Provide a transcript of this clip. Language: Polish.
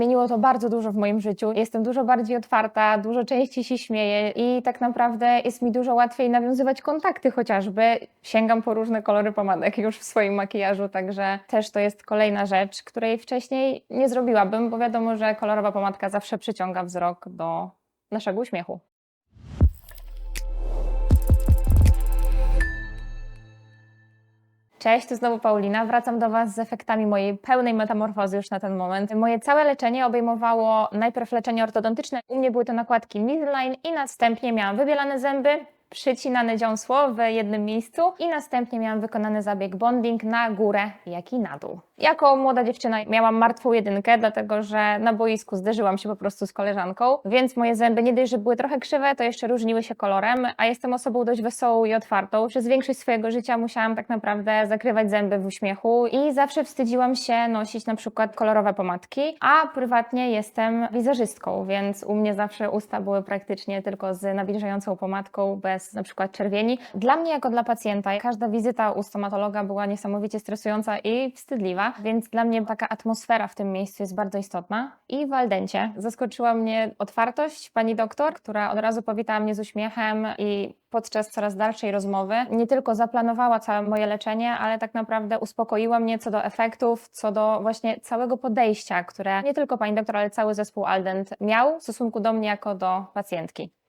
Zmieniło to bardzo dużo w moim życiu. Jestem dużo bardziej otwarta, dużo częściej się śmieję i tak naprawdę jest mi dużo łatwiej nawiązywać kontakty chociażby. Sięgam po różne kolory pomadek już w swoim makijażu, także też to jest kolejna rzecz, której wcześniej nie zrobiłabym, bo wiadomo, że kolorowa pomadka zawsze przyciąga wzrok do naszego uśmiechu. Cześć, tu znowu Paulina. Wracam do Was z efektami mojej pełnej metamorfozy już na ten moment. Moje całe leczenie obejmowało najpierw leczenie ortodontyczne. U mnie były to nakładki Invisalign i następnie miałam wybielane zęby, przycinane dziąsło w jednym miejscu i następnie miałam wykonany zabieg bonding na górę, jak i na dół. Jako młoda dziewczyna miałam martwą jedynkę, dlatego że na boisku zderzyłam się po prostu z koleżanką, więc moje zęby nie dość, że były trochę krzywe, to jeszcze różniły się kolorem, a jestem osobą dość wesołą i otwartą. Przez większość swojego życia musiałam tak naprawdę zakrywać zęby w uśmiechu i zawsze wstydziłam się nosić na przykład kolorowe pomadki, a prywatnie jestem wizerzystką, więc u mnie zawsze usta były praktycznie tylko z nawilżającą pomadką, bez na przykład czerwieni. Dla mnie jako dla pacjenta każda wizyta u stomatologa była niesamowicie stresująca i wstydliwa, więc dla mnie taka atmosfera w tym miejscu jest bardzo istotna. I w Aldencie zaskoczyła mnie otwartość pani doktor, która od razu powitała mnie z uśmiechem i podczas coraz dalszej rozmowy nie tylko zaplanowała całe moje leczenie, ale tak naprawdę uspokoiła mnie co do efektów, co do właśnie całego podejścia, które nie tylko pani doktor, ale cały zespół Aldent miał w stosunku do mnie jako do pacjentki.